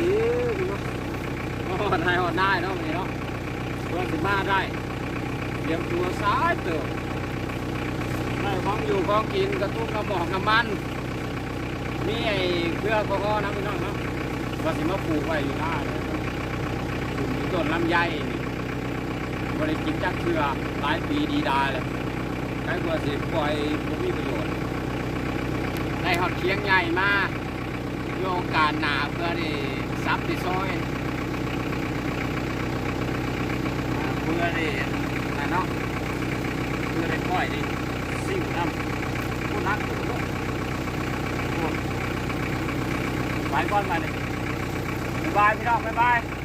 ดีเนาะโอ้นายหอดได้เนาะนี่เนาะเพื่อนสิมาได้เตรียมตัวซ้ายเติบได้ของอยู่ของกินกระตุ้นกระบอกน้ำมันมีไอ้เครือก็ก็นะพี่น้องเนาะว่าสิมาปลูกไว้อยู่หน้ปลูกต้นลำไยนี่บริกินจักเครือหลายปีดีดาเลยใครกลัวสิปล่อยบ่มีประโยชน์ได้หอดเคียงใหญ่มากโยกกาสหนาเพื่อได้ ซับได้ซอยอ่เพื่อได้นั่นเนาะเพื่อได้ปล่อยได้สิ่งน้ำผู้นักตัวไปก่อนมาเลยบายพี่น้องบายบาย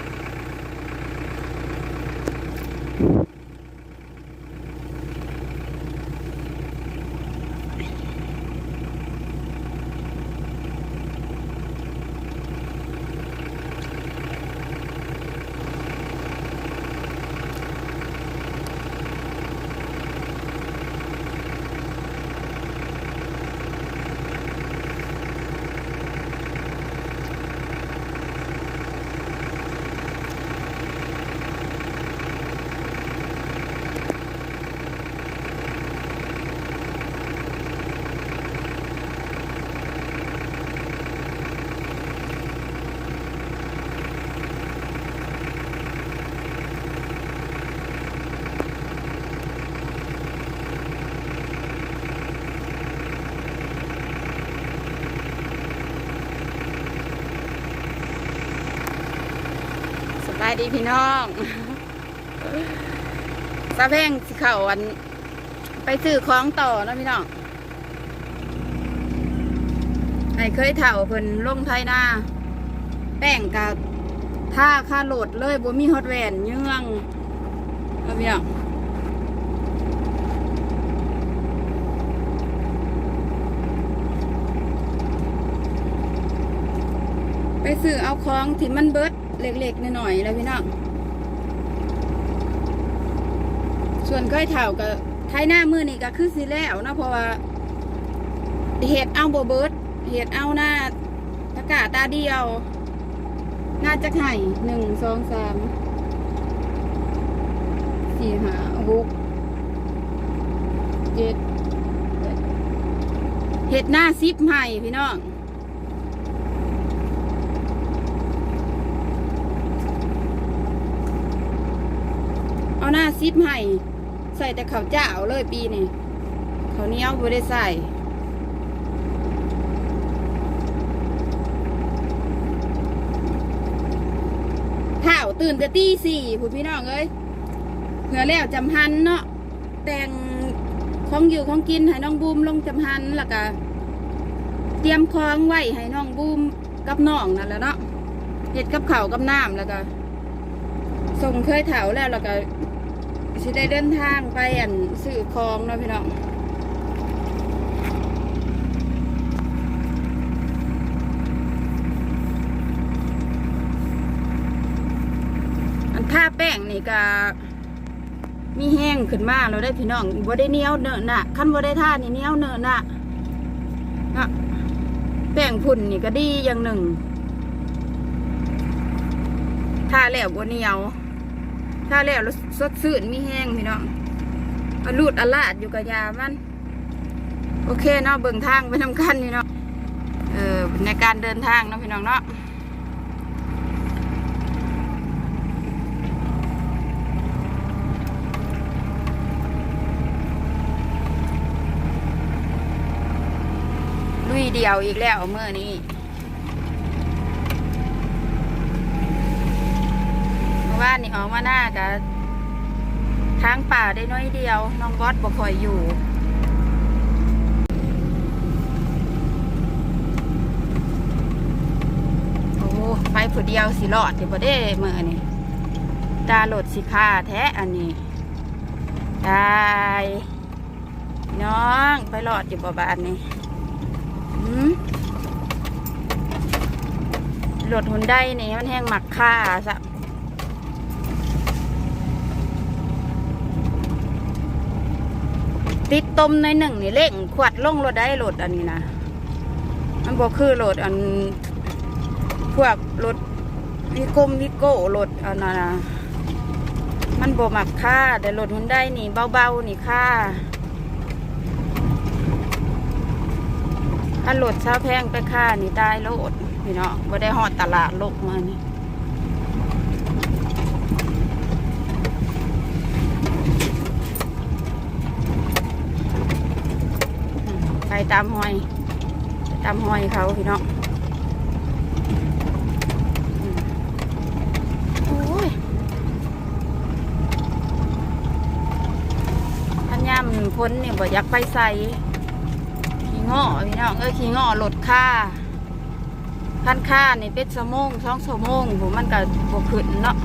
บายดีพี่น้องซาแพงสิเข่าวัน ไปซื้อของต่อนาะพี่น้องไอ้เคยเถ่าเพิ่นลงไทยหน้า แป้งกับท่าค่าโหลดเลยบ่มีฮอตแวนเยื่องเอาพี่น้องไปซื้อเอาของที่มันเบิด เล็กๆหน่อยๆแล้วพี่น้องส่วนเคยเถ่ากับไทยหน้ามือนี่ก็คือสิแล้วเนาะเพราะว่าเห็ดเอาโบเบิร์ดเห็ดเอาหน้าตะกาตาเดียวน่าจะไข่หนึ่งสองสามสี่ห้าหกเจ็ดแปดเห็ดหน้าซิปใหม่พี่น้อง เอา หน้าซิปให้ใส่แต่ข้าวเจ้าเลยปีนี้ข้าวเหนียวบ่ได้ใส่ข้าวตื่นแต่ตีสี่ผู้พี่น้องเอ้ยเผื่อแล้วจำหันเนาะแต่งของอยู่ของกินให้น้องบูมลงจำหันแล้วก็เตรียมของไว้ให้น้องบูมกับน้องนั่นแหละเนาะเห็ดกับเขากับน้ำแล้วก็ส่งเคยเถาแล้วแล้วก็ สิได้เดินทางไปอันสื่อคลองเนาะพี่น้องอันท่าแป้งนี่ก็มีแห้งขึ้นมาเราได้พี่น้องบ่ได้เนี้ยวเนอะหนะขั้นบ่ได้ท่านี่เนี้ยวเนอะนะนะแป้งพุ่นนี่ก็ดีอย่างหนึ่งท่าแล้วบ่เนี้ยว ถ้าแล้วแล้วสดชื่นมีแห้งพี่น้องอาลูดอาลาดอยู่กับยามัน โอเคเนาะเบิ่งทางไปทำกันนี่เนาะเออในการเดินทางเนาะพี่น้องเนาะลุยเดียวอีกแล้วเมื่อนี้ เมื่อวานนี่ออกมาหน้ากับทางป่าได้น้อยเดียว น้องบอสบ่คอยอยู่โอ้ไปผู้เดียวสิรอดอยู่บ่ได้เมื่อนี่ตาโหลดสิค่าแท้อันนี้ตายน้องไปรอดอยู่บ่บานนี่หืมโหลดหุ่นได้นี่มันแห้งหมักค่าซะ ติดต้มในหนึ่งนี่เล่งขวดลงรถได้รถอันนี้นะมันบอกคือรถอันพวกรถนี่กลมนี่โก้รถอันนั้นนะมันบ่มักค่าแต่รถหุ่นได้นี่เบาๆนี่ค่าถ้ารถเช้าแพงไปค่านี่ตายโลดพี่เนาะบ่ได้ฮอดตลาดโลกมานี่อืมไป ตามหอย ตามหอยเขาพี่เนาะโอ้ยพันยามพ้นเนี่ยบ่อยากไปใส่ขี้งอพี่น้องเอ้ยขี้ง้อลดค่าพันค่านี่เป็นสมงสองสมงผมมันก็บวขึ้นเนาะ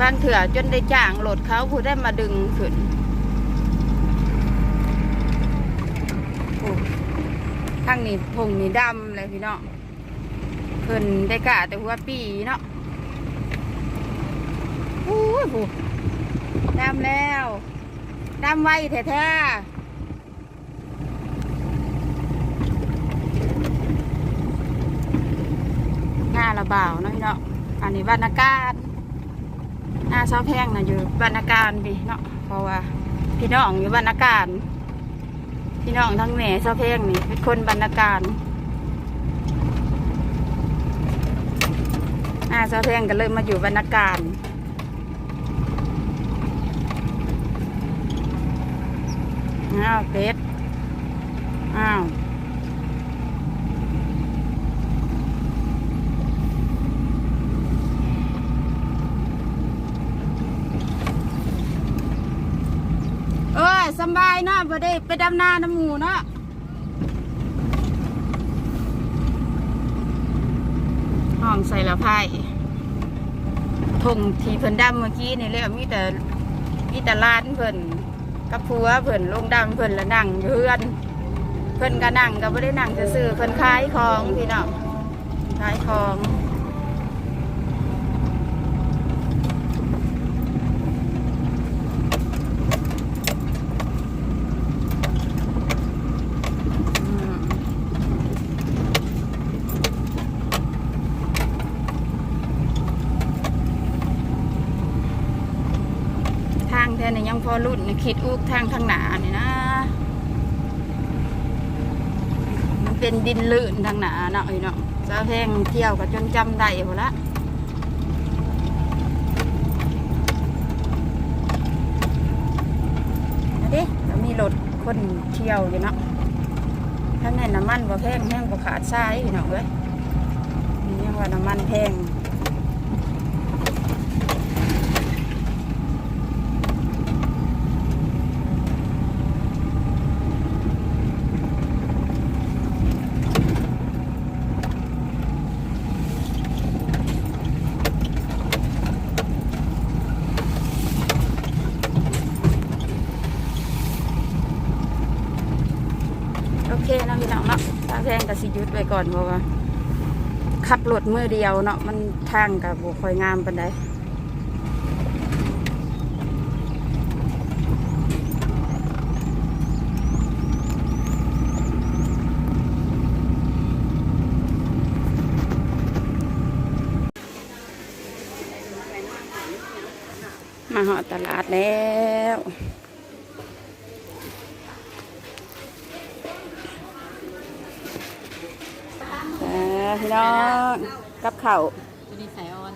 บางเถื่อจนได้จ้างหลดเขาผู้ได้มาดึงขึ้นโอ้ ข้างนี้พงนี่ดำเลยพี่น้องเพิ่นได้กะแต่หัวปีเนาะโอ้ยผูดำแล้วดำไว้แท้ๆหน้าระบ่าวเนาะพี่เนาะอันนี้บรรณาการหน้าเสาแพงนะอยู่บรรณาการพี่เนาะเพราะว่าพี่น้องอยู่บรรณาการ พี่น้องทั้งแม่เสาแพงนี่เป็นคนบรรณาการอาซาแพงก็เลยมาอยู่บรรณาการอ้าวเป็ดอ้าว เอ้ย สบายเนาะบ่ได้ไปดำนาน้ำหมูเนาะห้องใส่ละไพ่ทงทีเพิ่นดำเมื่อกี้นี่แล้วมีแต่มีแต่ร้านเพิ่นกับผัวเพิ่นลงดำเพิ่นละนั่งเพื่อน เพิ่นก็นั่งก็ไม่ได้นั่งซื่อเพิ่นขายของพี่น้องขายของอืม ทาง แท้นี่ยังพอรุ่นนี่คิดอุกทางทางหนาเนี่ยนะ มันเป็นดินลื่นทางหนาเนาะไอ้เนาะสาวแพงเที่ยวก็จนจำได้หมดละนะเด้ก็มีรถคนเที่ยวอยู่เนาะทั้งนั้นน้ำมันบ่แพงแห้งบ่ขาดซ้ายพี่น้อเว้ยนี่ยังว่าน้ำมันแพง โอเคเนาะพี่น้องเนาะตาแพงกับสิห ยุดไว้ก่อนเพราะว่า ขับรถมือเดียวเนาะมันทางกับบุคอยงามปันใดมาหอตลาดแล้ว ออพี่น้องกับข้าวตัวนี้ใส่ออน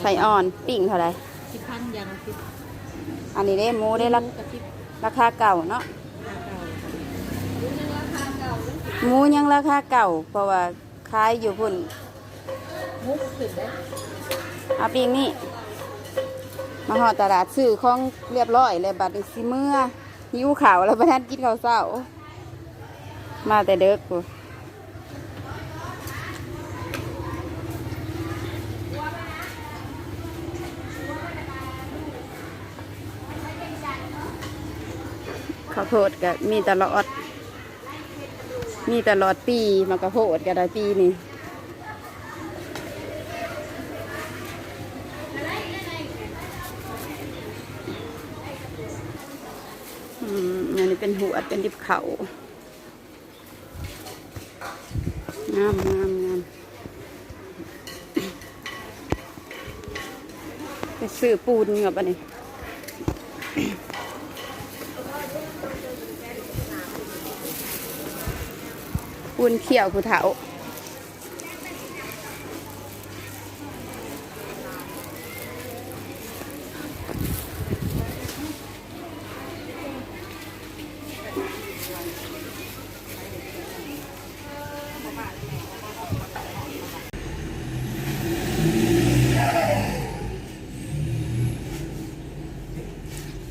ใส่อ่อนปิ่งเท่าไรสิบพันยางละสิบอันนี้ได้หมูได้รากระทิบราคาเก่าเนาะห้าเก่าหมูยังราคาเก่า เพราะว่าขายอยู่พุ่นมุกขึ้นได้เอาปิ่งนี่มาหอดตลาดซื้อของเรียบร้อยเลยบัดนี้สิเมื่อหิวข่าวแล้วประทานกินข้าวเช้า มาแต่เด็กกู ข้าวโพดก็มีตลอด มีตลอดปีมันก็โพดก็ได้ปีนี่อันนี้เป็นหัวเป็นดิบเขางามงามงามไปซื้อปูนกับอันนี้ ปูนเขียวผู้เฒ่า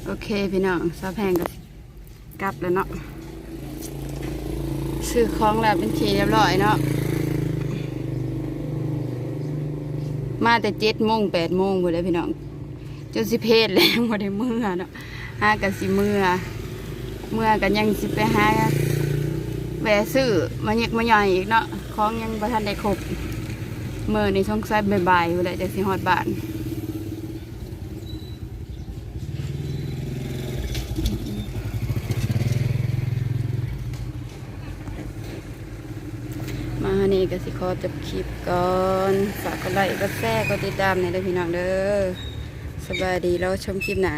โอเคพี่น้องซาแพงก็กลับแล้วเนาะ ซื้อของแล้วเป็นทีเรียบร้อยเนาะมาแต่เจ็ดโมงแปดโมงหมดเลยพี่น้องจนสิเพศแล้วหมดได้เมื่อเนาะห้ากันสิเมื่อเมื่อกันยังสิไปห้าแวะซื้อมาเยกมาใหญ่อีกเนาะของยังประทันได้ครบเมื่อในช่องไซบ่ายๆหมดเลยจะสิฮอดบ้าน มา นี่ก็สิขอจบคลิปก่อนฝากกดไลค์กดแชร์กดติดตามในเด้อพี่น้องเด้อสบายดีแล้วชมคลิปหนา